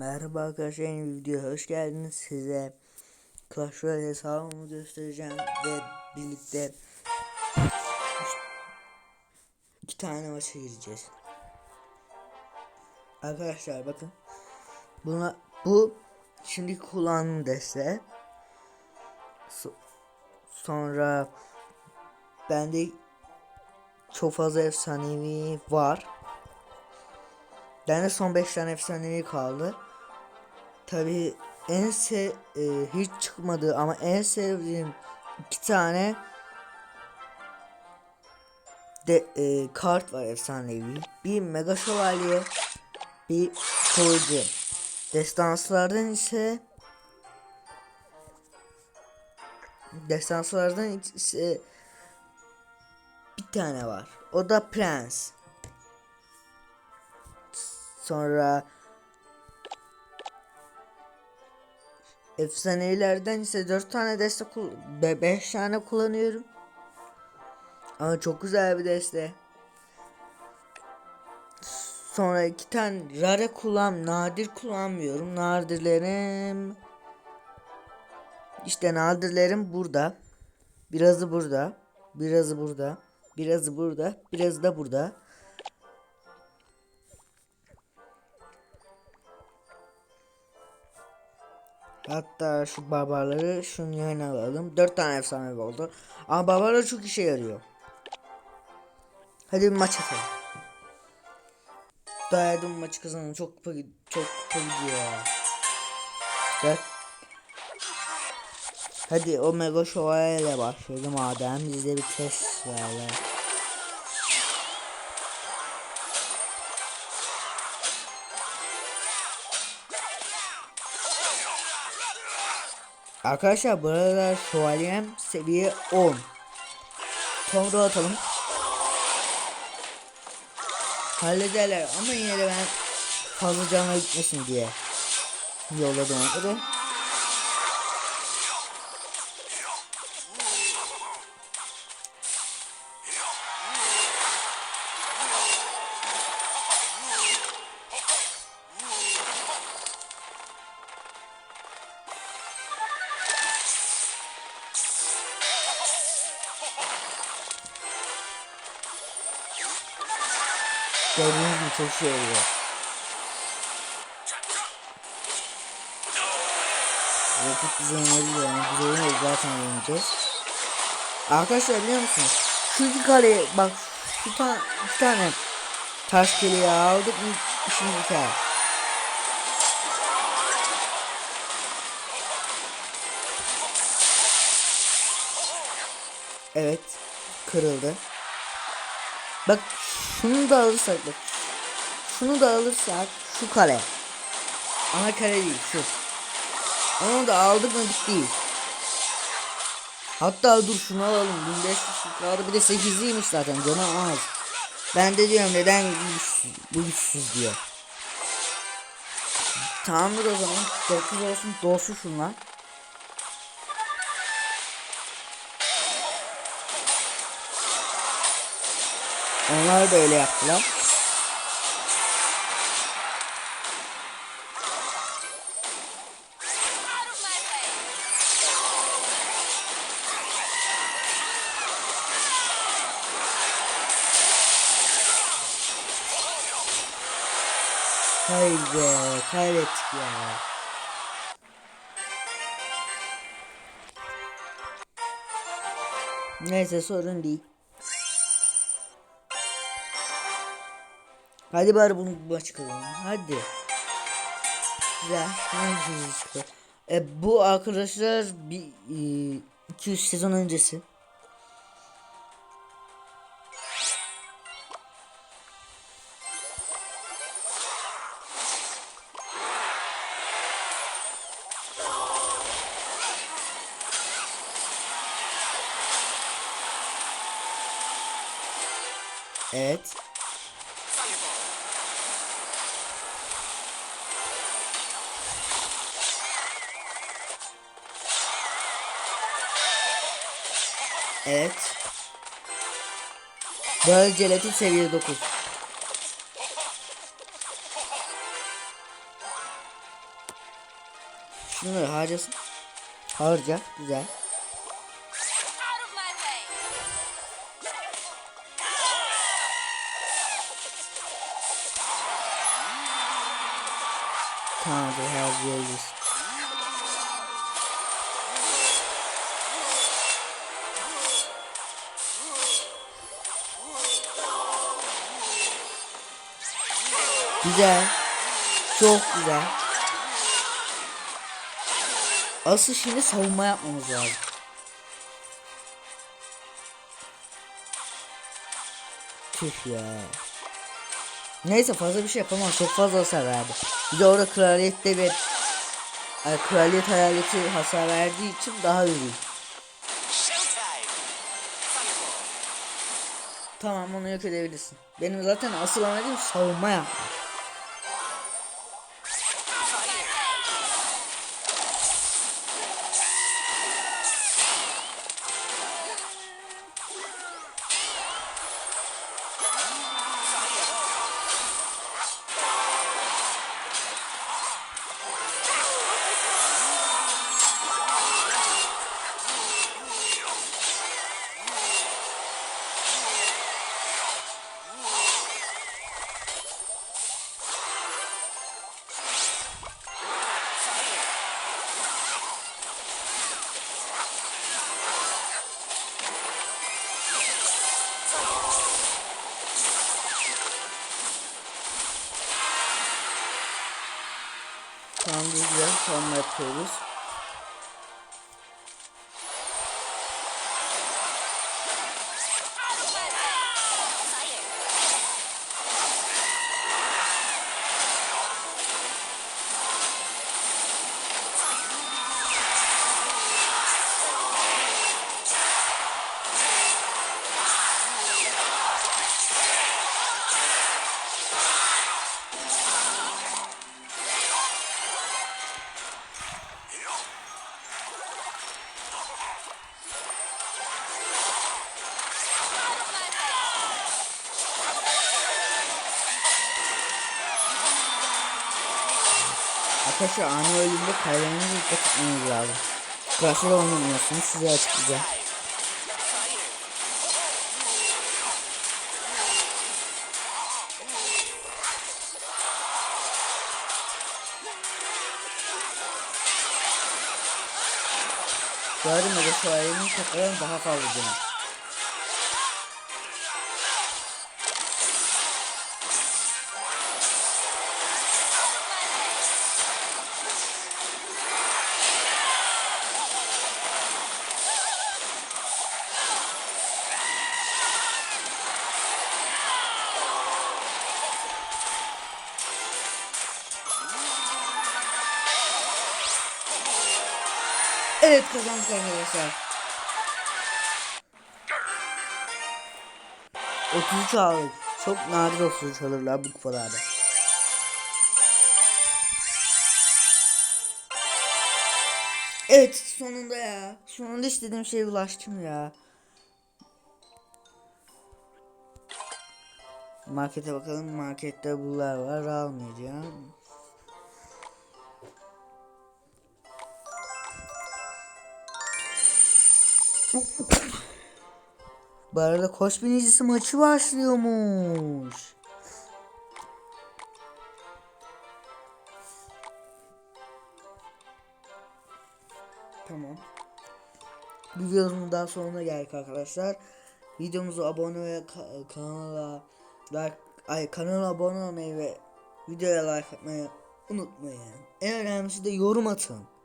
Merhaba arkadaşlar yeni videoya hoş geldiniz. Size Clash Royale hesabımı göstereceğim ve birlikte iki tane maça gireceğiz. Arkadaşlar bakın buna bu şimdi kullandığım deste. So- sonra bende çok fazla efsanevi var. Bende son 5 tane efsanevi kaldı. Tabi en se e, hiç çıkmadı ama en sevdiğim iki tane de e, kart var efsanevi. Bir mega şövalye, bir kılıcı. Destanslardan ise Destanslardan ise bir tane var. O da prens. Sonra efsanelerden ise 4 tane deste 5 tane kullanıyorum. Ama çok güzel bir deste. Sonra iki tane rare kullan, nadir kullanmıyorum. Nadirlerim işte nadirlerim burada. Birazı burada. Birazı burada. Birazı burada. Birazı da burada. Hatta şu barbarları şunun yerine alalım. 4 tane efsane oldu. Ama barbarlar çok işe yarıyor. Hadi bir maç atalım. Dayadım maçı kazanın. Çok kupa, çok kupa gidiyor ya. Gel. Hadi o mega şövalyeyle başlayalım madem bizde bir test var. Arkadaşlar burada şövalyem seviye 10. Sonra atalım. Hallederler ama yine de ben fazla canına gitmesin diye yolladım onları. Gördüğünüz gibi çok şey oluyor. Rakip bize yenebilir yani biz oynuyoruz zaten yeneceğiz. Arkadaşlar biliyor musunuz? Şu iki kaleyi bak şu ta iki tane taş keleği aldık mı işimiz biter. Evet kırıldı. Bak şunu da alırsak. Şunu da alırsak şu kale. Ana kale değil şu. Onu da aldık mı bitti. Hatta dur şunu alalım. 1500 kaldı bir de 8'liymiş zaten canı az. Ben de diyorum neden bu güçsüz diyor. Tamamdır o zaman. 9 olsun dolsun şunlar. Onlar da öyle yaptılar. Haydi kaybettik ya. Neyse sorun değil. Hadi bari bunu maç kazanalım. Hadi. Güzel. Hangisi çıktı? E, bu arkadaşlar bir e, 200 sezon öncesi. Evet. Evet. Böyle jelatin seviye 9. Şunları harcasın. Harca. Güzel. Tamamdır harcayabiliriz. Güzel. Çok güzel. Asıl şimdi savunma yapmamız lazım. Tüh ya. Neyse fazla bir şey yapamam. Çok fazla hasar verdi. Bir de orada kraliyette bir Ay, kraliyet hayaleti hasar verdiği için daha iyi. Tamam onu yok edebilirsin. Benim zaten asıl amacım savunma yapmak. Tamam güzel savunma yapıyoruz. Arkadaşlar ani ölümde kalelerinize dikkat etmeniz lazım. Klasör oynamıyorsunuz size açıklayacağım. Gördüm de şu ailenin tekrardan daha fazla canım. Evet kazandık arkadaşlar. 33 aldık. Çok nadir 33 alırlar bu kupalarda. Evet sonunda ya. Sonunda istediğim şeye ulaştım ya. Markete bakalım. Markette bunlar var. Almayacağım. Bu arada koç binicisi maçı başlıyormuş. Tamam. Videomuzun daha sonuna geldik arkadaşlar. Videomuzu abone ve ka- kanala like ay kanala abone olmayı ve videoya like atmayı unutmayın. En önemlisi de yorum atın.